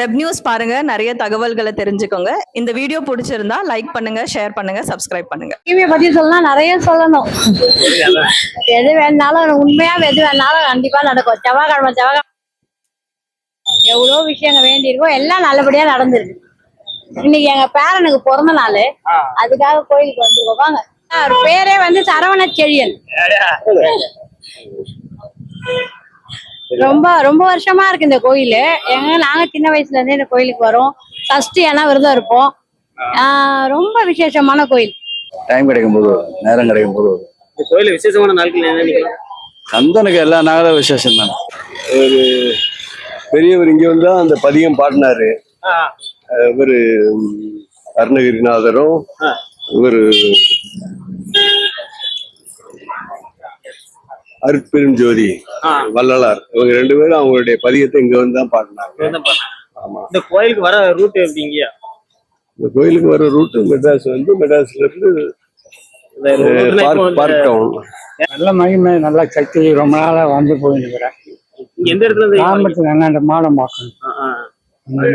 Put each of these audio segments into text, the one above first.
Web news பாருங்க நிறைய தகவல்களை தெரிஞ்சுக்கோங்க. இந்த வீடியோ பிடிச்சிருந்தா லைக் பண்ணுங்க ஷேர் பண்ணுங்க சப்ஸ்கிரைப் பண்ணுங்க. டிவியை பத்தி சொல்லலாம் நிறைய சொல்லணும். எது வேணாலும் உண்மையா எது வேணாலும் கண்டிப்பா நடக்கும். செவ்வாய்க்கிழமை செவ்வாய்க்கிழமை எவ்வளோ விஷயங்க வேண்டியிருக்கோ எல்லாம் நல்லபடியா நடந்திருக்கு. இன்னைக்கு எங்க பேரனுக்கு பிறந்த நாள். அதுக்காக கோயிலுக்கு வந்துருக்கோம். வாங்க. அவர் பேரே வந்து சரவண செழியன் ரொம்ப ரொம்ப வருஷமா இருக்கு இந்த கோயில். எங்க நாங்க சின்ன வயசுல இருந்தே இந்த கோயிலுக்கு வரோம். சஷ்டி எல்லாம் விரதம் இருப்போம். ஆஹ் ரொம்ப விசேஷமான கோயில். டைம் கிடைக்கும் போது நேரம் கிடைக்கும் போது இந்த கோயில விசேஷமான நாட்கள் என்ன கந்தனுக்கு எல்லா நாளும் விசேஷம் தான் ஒரு பெரியவர் இங்க வந்தா அந்த பதியம் பாடினாரு. இவரு ம், அருணகிரிநாதரும் ஆ. இவரு அருட்பெரும் ஜோதி. வள்ளலார். இவங்க ரெண்டு பேரும் அவங்களுடைய பதியத்தை இங்க வந்து தான் பாடினாங்க. ஆமா. இந்த கோயிலுக்கு வர ரூட் எப்படிங்கய்யா இந்த கோயிலுக்கு வர ரூட் மெட்ராஸ் வந்து மெட்ராஸ்ல இருந்து பார்க் டவுன் நல்ல மகிமை நல்ல சக்தி ரொம்ப நாளா வந்து போயிருக்கிறேன். எந்த இடத்துல இருந்து அண்ணாண்ட மாடம் பார்க்கணும்.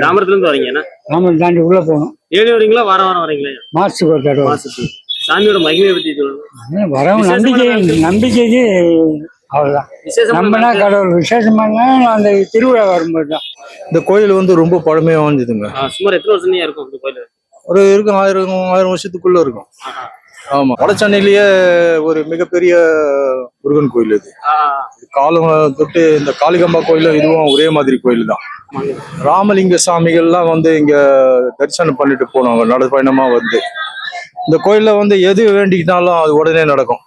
தாமரத்துல இருந்து வரீங்க கிராமம் தாண்டி உள்ள போகணும். ஏழு வரீங்களா வாரம் வாரம் வரீங்களா? மாசத்துக்கு ஒரு தடவை. மாசத்துக்கு சாமியோட மகிமையை பத்தி சொல்லணும். வரவும் நம்பிக்கை நம்பிக்கைக்கு அவ்வளவுதான். நம்பினா. கடவுள் விசேஷமான அந்த திருவிழா வரும்போது தான். இந்த கோயில் வந்து ரொம்ப பழமையா வாய்ந்ததுங்க ஆ, சுமார் எத்தனை வருஷம் இருக்கும் இந்த கோயில் ஒரு இருக்கும் ஆயிரம் ஆயிரம் வருஷத்துக்குள்ள இருக்கும். ஆமா. வடசென்னையிலேயே ஒரு மிகப்பெரிய முருகன் கோயில் இது. காலம் தொட்டு இந்த காளிகம்பா கோயிலும் இதுவும் ஒரே மாதிரி கோயில் தான் ராமலிங்க சாமிகள்லாம் வந்து இங்க தரிசனம் பண்ணிட்டு போனாங்க நடைப்பயணமா வந்து. இந்த கோயில்ல வந்து எது வேண்டிக்கிட்டாலும் அது உடனே நடக்கும்.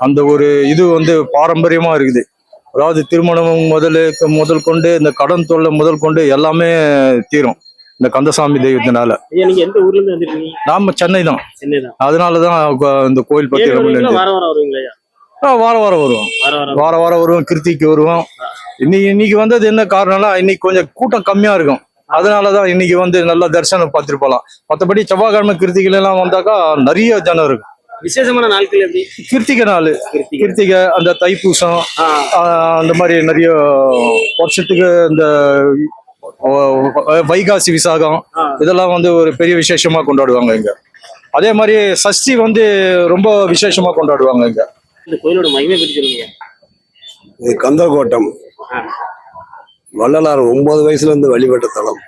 அந்த ஒரு இது வந்து பாரம்பரியமா இருக்குது. அதாவது திருமணம் முதல் முதல் கொண்டு இந்த கடன் தொல்லை முதல் கொண்டு எல்லாமே தீரும். இந்த கந்தசாமி தெய்வத்தினால. நீங்க எந்த ஊர்ல இருந்து வந்திருக்கீங்க? நாம சென்னை தான். சென்னை தான் அதனாலதான் இந்த கோயில் பத்தி ரொம்ப. வாரம் வாரம் வருவீங்களா ஐயா? ஆ, வாரம் வாரம் வருவோம். வாரம் வாரம் வார வாரம் வருவோம் கிருத்திக்கு வருவோம். இன்னைக்கு இன்னைக்கு வந்தது என்ன காரணம்னா இன்னைக்கு கொஞ்சம் கூட்டம் கம்மியா இருக்கும். அதனாலதான் இன்னைக்கு வந்து நல்லா தரிசனம் பார்த்துட்டு போலாம் மற்றபடி செவ்வாய்க்கிழமை கிருத்திகைல எல்லாம் வந்தாக்கா நிறைய ஜனம் இருக்கும். விசேஷமான நாட்கள் எப்படி? கிருத்திகை நாள். கிருத்திகை. அந்த தைப்பூசம் அந்த மாதிரி நிறைய வருஷத்துக்கு இந்த வைகாசி விசாகம். இதெல்லாம் வந்து ஒரு பெரிய விசேஷமா கொண்டாடுவாங்க இங்க. அதே மாதிரி சஷ்டி வந்து ரொம்ப விசேஷமா கொண்டாடுவாங்க இங்க. இந்த கோயிலோட மகிமை பத்தி சொல்லுங்க. இது கந்தர்கோட்டம். வள்ளலார் ஒன்பது வயசுல இருந்து வழிபட்ட தலம்.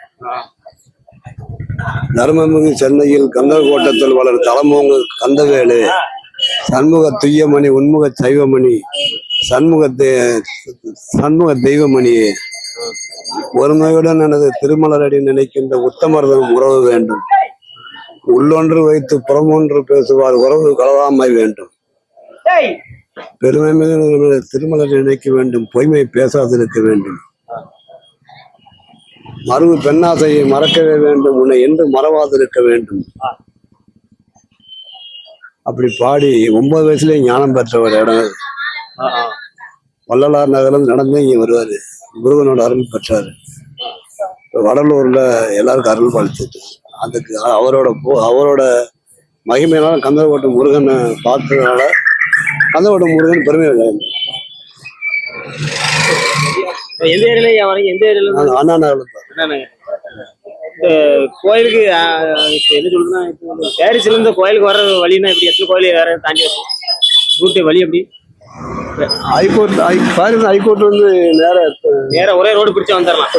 தர்மமிகு சென்னையில் கந்தர்கோட்டத்தில் வளர் தலமோங்கு கந்தவேலு. சண்முக துய்யமணி உன்முக சைவமணி சண்முக தெ- சண்முக தெய்வமணியே ஒருமையுடன் எனது திருமலரடி நினைக்கின்ற உத்தமர்தம் உறவு வேண்டும். உள்ளொன்று வைத்து புறமொன்று பேசுவார் உறவு கலவாமை வேண்டும். பெருமை மிகு திருமலரை நினைக்க வேண்டும். பொய்மை பேசாதிருக்க வேண்டும். மறுவு பெண்ணாசையை மறக்கவே வேண்டும். உன்னை என்று மறவாதிருக்க வேண்டும். அப்படி பாடி ஒன்பது வயசுலயே ஞானம் பெற்ற ஒரு இடம். வள்ளலார் நகரம் நடந்து இங்க வருவாரு. முருகனோட அருள் பெற்றாரு. வடலூர்ல எல்லாருக்கும் அருள் பாலிச்சிட்டு அதுக்கு அவரோட அவரோட மகிமையினால கந்தரகோட்டை முருகனை பார்த்ததுனால கந்தரகோட்டை முருகன் பெருமை. எந்த ஏரியால வரீங்க? எந்த ஏரியால? அண்ணா இந்த கோயிலுக்கு என்ன சொல்றதுன்னா பாரிஸ்ல இருந்து கோயிலுக்கு வர வழின்னா எப்படி? எத்தனை கோயில் வேற தாண்டி வரும் ரூட்டு வழி எப்படி? ஹைகோர்ட் ஹை பாரிஸ் ஹைகோர்ட் வந்து நேர நேரா ஒரே ரோடு பிடிச்சா வந்துடலாம்.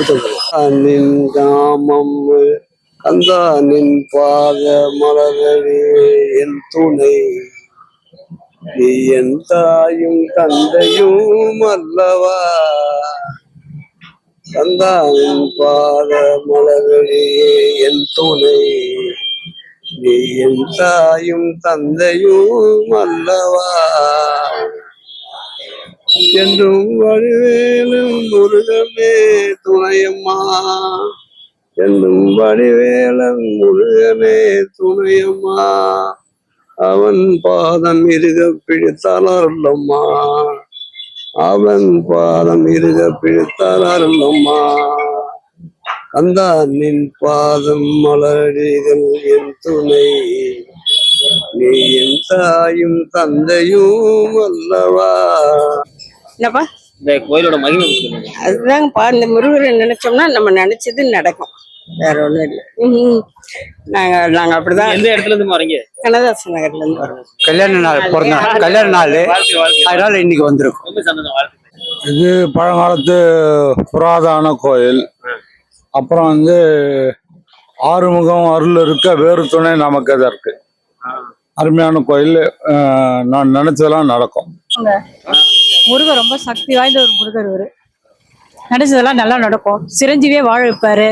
நின் காமம் கந்தா நின் பாத மலரவே என் துணை. நீ என் தாயும் தந்தையும் அல்லவா? கந்தா நின் பாத மலரவே என் துணை. நீ என் தாயும் தந்தையும் அல்லவா? என்றும் வடிவேலும் முருகமே துணையம்மா. என்றும் வடிவேலம் முருகமே துணையம்மா. அவன் பாதம் இருக பிடித்தால் அருளம்மா அவன் பாதம் இருக பிடித்தால் அருளம்மா கந்தா நின் பாதம் மலரடிகள் என் துணை. நீ என் தாயும் தந்தையும் அல்லவா? என்னப்பா? இந்த கோயிலோட மகிமை அதுதாங்கப்பா இந்த முருகரை நினைச்சோம்னா நம்ம நினைச்சது நடக்கும். வேற ஒண்ணும் இல்லை. நாங்க நாங்க அப்படிதான் எந்த இடத்துல இருந்து வரீங்க கனதாசன் நகர்ல இருந்து வரோம் கல்யாண நாள் பிறந்த நாள் கல்யாண நாள். அதனால இன்னைக்கு வந்திருக்கோம். இது பழங்காலத்து புராதன கோயில். அப்புறம் வந்து ஆறுமுகம் அருள் இருக்க வேறு துணை நமக்கு எதற்கு? அருமையான கோயில் நான் நினைச்சதெல்லாம் நடக்கும். முருகர் ரொம்ப சக்தி வாய்ந்த ஒரு முருகர் இவரு. நினைச்சதெல்லாம் நல்லா நடக்கும். சிரஞ்சீவியே வாழ வைப்பாரு.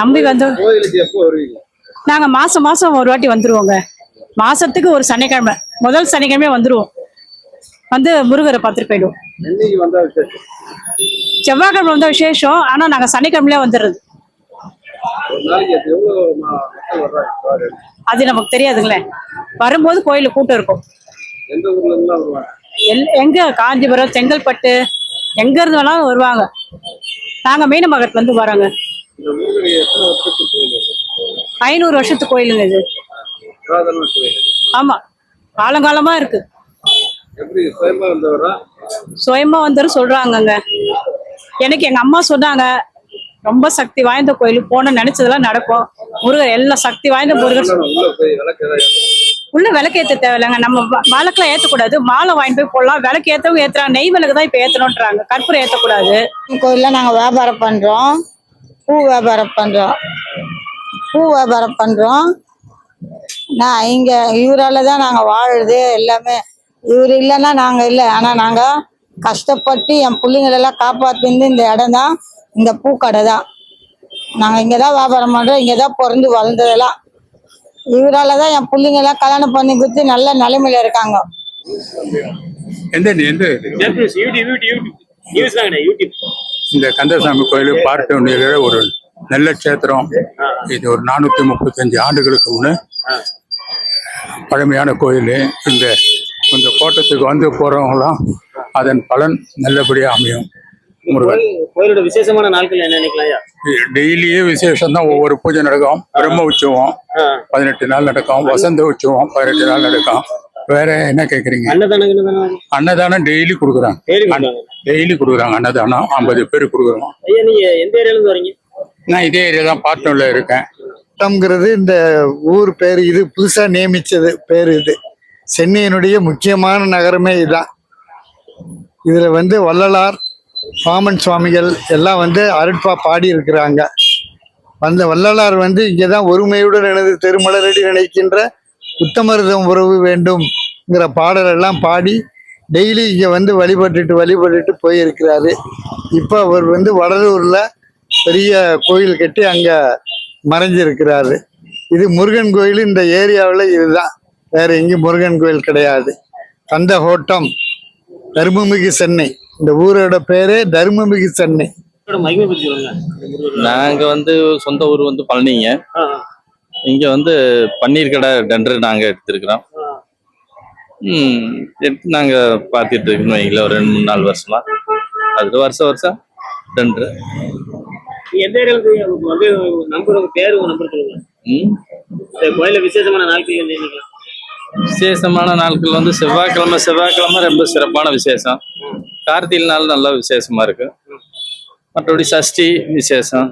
நம்பி வந்து கோயிலுக்கு எப்போ வருவீங்க? நாங்க மாசம் மாசம் ஒரு வாட்டி வந்துருவோங்க. மாசத்துக்கு ஒரு சனிக்கிழமை முதல் சனிக்கிழமை வந்துருவோம். வந்து முருகரை பார்த்துட்டு போயிடுவோம். செவ்வாய்க்கிழமை வந்தா விசேஷம் ஆனா நாங்க சனிக்கிழமையிலே வந்துடுறது ஒரு அது நமக்கு தெரியாதுங்களே. வரும்போது கோயிலுக்கு கூட்டம் இருக்கும். எங்க? காஞ்சிபுரம் செங்கல்பட்டு. எங்க இருந்து வேணாலும் வருவாங்க. நாங்க மீனமகத்துல இருந்து வரோங்க. கோயில் ஐநூறு வருஷத்து கோயிலுங்க இது. கோயில் ஆமா. காலங்காலமா இருக்கு. சுயமா வந்தவரா சொல்றாங்கங்க. எனக்கு எங்க அம்மா சொன்னாங்க ரொம்ப சக்தி வாய்ந்த கோயில் போன நினைச்சதெல்லாம் நடக்கும். முருகர் எல்லாம் சக்தி வாய்ந்த முருகர். உள்ள விளக்கு ஏத்த தேவையில்லைங்க. நம்ம வ- விளக்குலாம் ஏத்தக்கூடாது. மாலை வாங்கிட்டு போய் போடலாம். விளக்கு ஏத்தவும் ஏத்துறாங்க நெய் விளக்கு தான் இப்ப ஏத்தணும்ன்றாங்க. கற்பூரம் ஏத்தக்கூடாது. கோயில்ல நாங்க வியாபாரம் பண்றோம். பூ வியாபாரம் பண்றோம். பூ வியாபாரம் பண்றோம். நான் இங்க இவரால தான் நாங்க வாழுறது எல்லாமே. இவர் இல்லைன்னா நாங்க இல்லை. ஆனா நாங்க கஷ்டப்பட்டு என் பிள்ளைங்களெல்லாம் காப்பாத்திருந்து இந்த இடம் தான் இந்த பூக்கடை தான் நாங்க இங்க தான் வியாபாரம் பண்றோம். இங்க தான் பிறந்து வளர்ந்ததெல்லாம். இவரால தான் என் பிள்ளைங்க எல்லாம் கல்யாணம் பண்ணி கொடுத்து நல்ல நிலைமையில இருக்காங்க. இந்த கந்தசாமி கோயில் பார்க்க வேண்டியது ஒரு நல்ல கஷேத்திரம். இது ஒரு நானூத்தி முப்பத்தஞ்சு ஆண்டுகளுக்கு முன்ன பழமையான கோயில். இந்த இந்த கோட்டத்துக்கு வந்து போறவங்களாம் அதன் பலன் நல்லபடியா அமையும். முருகன் கோயிலோட விசேஷமான நாட்கள் என்ன நினைக்கலாம்யா டெய்லியே விசேஷம் தான் ஒவ்வொரு பூஜை நடக்கும். பிரம்ம உற்சவம் பதினெட்டு நாள் நடக்கும். வசந்த உற்சவம் பதினெட்டு நாள் நடக்கும். வேற என்ன கேக்குறீங்க? அன்னதானம் டெய்லி கொடுக்குறாங்க. டெய்லி கொடுக்குறாங்க. அன்னதானம். ஐம்பது பேர் கொடுக்குறோம். ஐயா நீங்க எந்த ஏரியால இருந்து வரீங்க? நான் இதே ஏரியா தான் பார்ட்னர்ல இருக்கேன். இந்த ஊர் பேர் இது புதுசா நியமிச்சது பேர் இது. சென்னையினுடைய முக்கியமான நகரமே இதுதான். இதுல வந்து வள்ளலார் பாமன் சுவாமிகள் எல்லாம் வந்து அருட்பா பாடி இருக்கிறாங்க அந்த வள்ளலார் வந்து இங்கதான் ஒருமையுடன் எனது திருமலரடி நினைக்கின்ற உத்தமருதம் உறவு வேண்டும்ங்கிற பாடல் எல்லாம் பாடி டெய்லி இங்க வந்து வழிபட்டுட்டு வழிபட்டுட்டு போயிருக்கிறாரு. இப்போ அவர் வந்து வடலூர்ல பெரிய கோயில் கட்டி அங்க மறைஞ்சிருக்கிறாரு. இது முருகன் கோயில் இந்த ஏரியாவில் இதுதான். வேற எங்கேயும் முருகன் கோயில் கிடையாது. கந்தகோட்டம் தர்மமிகு சென்னை. இந்த ஊரோட பேரே தர்மமிகு சென்னை. நாங்க வந்து சொந்த ஊர் வந்து பழனிங்க. இங்க வந்து பன்னீர் கடை டெண்டர் நாங்க எடுத்திருக்கிறோம். ம் எடுத்து நாங்க பார்த்துட்டு இருக்கோம் வைங்களேன் ஒரு ரெண்டு மூணு நாலு வருஷமா. அது வருஷம் வருஷம் டெண்டர். எந்த வந்து பேரு நம்பர் சொல்லுங்க. கோயில விசேஷமான நாட்கள் விசேஷமான நாட்கள் வந்து செவ்வாய்க்கிழமை செவ்வாய்க்கிழமை ரொம்ப சிறப்பான விசேஷம். கார்த்திகை நாள் நல்ல விசேஷமா இருக்கு. மற்றபடி சஷ்டி விசேஷம்.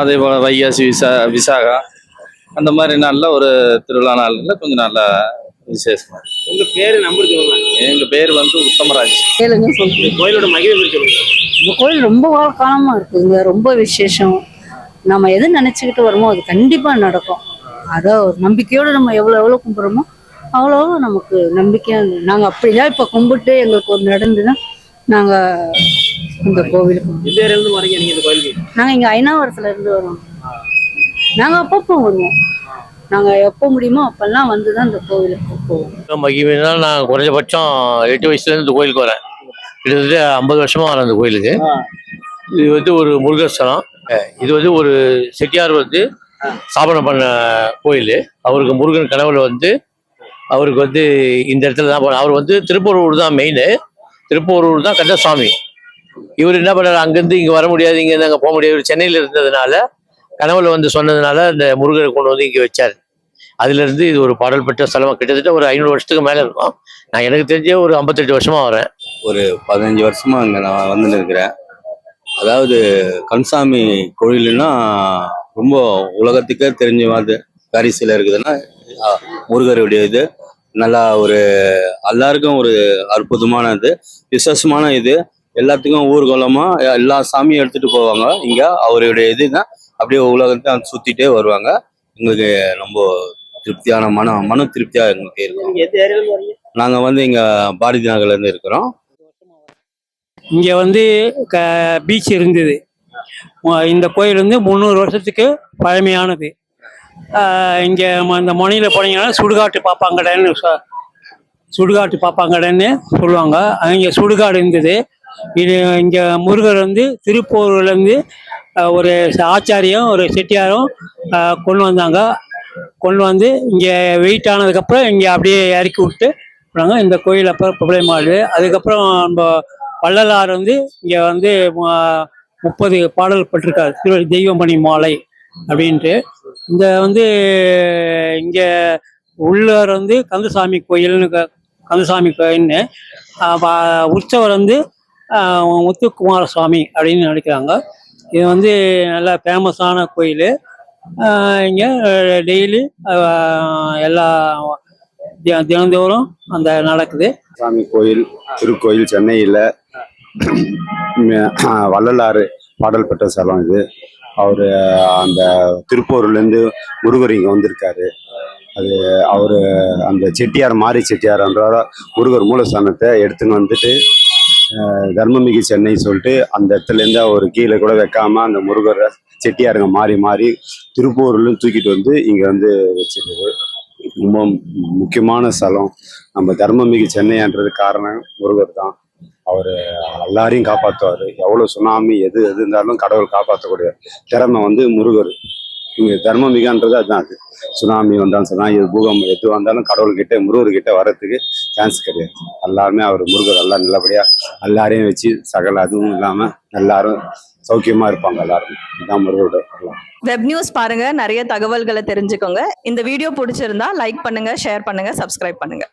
அதே போல வைகாசி விசா விசாகா. அந்த மாதிரி நாளில் ஒரு திருவிழா நாளில் கொஞ்சம் நல்லா விசேஷமா இருக்கு. உங்க பேரு நம்பர் சொல்லுங்க. எங்க பேர் வந்து உத்தமராஜ். கேளுங்க சொல்லுங்க கோயிலோட சொல்லுங்க. இந்த கோயில் ரொம்ப காலமா இருக்குங்க. ரொம்ப விசேஷம். நம்ம எது நினைச்சுக்கிட்டு வரோமோ அது கண்டிப்பா நடக்கும். அதை ஒரு நம்பிக்கையோட நம்ம எவ்வளவு எவ்வளவு கும்பிடுறோமோ அவ்வளோ நமக்கு நம்பிக்கையா இருக்கு. நாங்க அப்படிதான் இப்ப கும்பிட்டு எங்களுக்கு ஒரு நடந்துன்னா நாங்க இந்த கோவிலுக்கு எந்த ஏரியால இருந்து வரீங்க நீங்க இந்த கோயிலுக்கு? நாங்க இங்க ஐநாவரத்துல இருந்து வரோம். நாங்க அப்பப்போ வருவோம். நாங்க எப்போ முடியுமோ அப்பெல்லாம் வந்துதான் இந்த கோவிலுக்கு போவோம். மகிமைனா நான் குறைஞ்சபட்சம் எட்டு வயசுலேருந்து இந்த கோயிலுக்கு வரேன். கிட்டத்தட்ட ஐம்பது வருஷமா வரேன் இந்த கோயிலுக்கு. இது வந்து ஒரு முருகஸ்தலம். இது வந்து ஒரு செட்டியார் வந்து ஸ்தாபனம் பண்ண கோயில். அவருக்கு முருகன் கனவுல வந்து அவருக்கு வந்து இந்த இடத்துல தான் போன அவர் வந்து திருப்பூரூர் தான் மெயின் திருப்பூரூர் தான் கந்தசாமி. இவர் என்ன பண்ணார்? அங்கேருந்து இங்கே வர முடியாது இங்கேருந்து அங்கே போக முடியாது. சென்னையில் இருந்ததுனால கனவுல வந்து சொன்னதுனால இந்த முருகரை கொண்டு வந்து இங்கே வச்சார். அதுலேருந்து இது ஒரு பாடல் பெற்ற ஸ்தலமாக கிட்டத்தட்ட ஒரு ஐநூறு வருஷத்துக்கு மேலே இருக்கும். நான் எனக்கு தெரிஞ்சே ஒரு ஐம்பத்தெட்டு வருஷமாக வரேன் ஒரு பதினஞ்சு வருஷமாக இங்கே நான் வந்துன்னு இருக்கிறேன். அதாவது கன்சாமி கோயிலுன்னா ரொம்ப உலகத்துக்கே தெரிஞ்ச மாதிரி பாரிஸில் இருக்குதுன்னா முருகருடைய இது. நல்லா ஒரு எல்லாருக்கும் ஒரு அற்புதமான இது விசேஷமான இது. எல்லாத்துக்கும் ஊர்வலமா எல்லா சாமியும் எடுத்துட்டு போவாங்க. இங்க அவருடைய இதுதான். அப்படியே உலகத்தை சுத்திட்டே வருவாங்க. எங்களுக்கு ரொம்ப திருப்தியான மன மன திருப்தியா எங்களுக்கு இருக்கும். நீங்க வந்து இங்க பாரதி நகர்ல இருந்து இருக்கிறோம். இங்கே வந்து க பீச் இருந்தது. இந்த கோயில் வந்து முந்நூறு வருஷத்துக்கு பழமையானது. இங்கே இந்த முனையில் போனீங்கன்னா சுடுகாட்டு பாப்பாங்கடைன்னு சொ- சுடுகாட்டு பாப்பாங்கடைன்னு சொல்லுவாங்க. இங்கே சுடுகாடு இருந்தது. இது இங்கே முருகர் வந்து திருப்பூர்லேருந்து ஒரு ஆச்சாரியம் ஒரு செட்டியாரும் கொண்டு வந்தாங்க. கொண்டு வந்து இங்கே வெயிட் ஆனதுக்கப்புறம் இங்கே அப்படியே இறக்கி விட்டு போனாங்க. இந்த கோயில் அப்புறம் அப்போ பிரபலமாகுது அதுக்கப்புறம் நம்ம வள்ளலார் வந்து இங்கே வந்து முப்பது பாடல் பட்டிருக்காரு திரு தெய்வமணி மாலை. அப்படின்ட்டு. இந்த வந்து இங்கே உள்ளார் வந்து கந்தசாமி கோயில்னு கந்தசாமி கோயில்னு உற்சவர் வந்து முத்துக்குமார சுவாமி அப்படின்னு நினைக்கிறாங்க. இது வந்து நல்ல ஃபேமஸான கோயில். இங்கே டெய்லி எல்லா தினந்தோறும் அந்த நடக்குது. சாமி கோயில் திருக்கோயில் சென்னையில் வள்ளலாறு பாடல் பெற்ற ஸ்தலம் இது. அவர் அந்த திருப்பூர்லேருந்து முருகர் இங்கே வந்திருக்காரு. அது அவர் அந்த செட்டியார் மாரி செட்டியார்ன்ற முருகர் மூலஸ்தானத்தை எடுத்துன்னு வந்துட்டு தர்மமிகு சென்னை சொல்லிட்டு அந்த இடத்துலேருந்து அவர் கீழே கூட வைக்காம அந்த முருகரை செட்டியாருங்க மாறி மாறி திருப்பூர்லேருந்து தூக்கிட்டு வந்து இங்கே வந்து வச்சிருக்கு ரொம்ப முக்கியமான ஸ்தலம். நம்ம தர்மமிகு சென்னைன்றது காரணம் முருகர் தான் அவர் எல்லாரையும் காப்பாற்றுவார் எவ்வளோ சுனாமி எது எது இருந்தாலும் கடவுள் காப்பாற்றக்கூடிய திறமை வந்து முருகர். இங்கே தர்மமிகான்றது அதுதான் அது. சுனாமி வந்தாலும் சரி இது பூகம்பம் எது வந்தாலும் கடவுள்கிட்ட முருகர்கிட்ட வர்றதுக்கு சான்ஸ் கிடையாது. எல்லாருமே அவர் முருகர் எல்லாம் நல்லபடியாக எல்லாரையும் வச்சு சகல அதுவும் இல்லாமல் எல்லாரும் சௌக்கியமா இருப்பாங்க எல்லாரும். இதுதான் முருகரோட வெப் நியூஸ் பாருங்க. நிறைய தகவல்களை தெரிஞ்சுக்கோங்க. இந்த வீடியோ பிடிச்சிருந்தா லைக் பண்ணுங்க ஷேர் பண்ணுங்க சப்ஸ்கிரைப் பண்ணுங்க.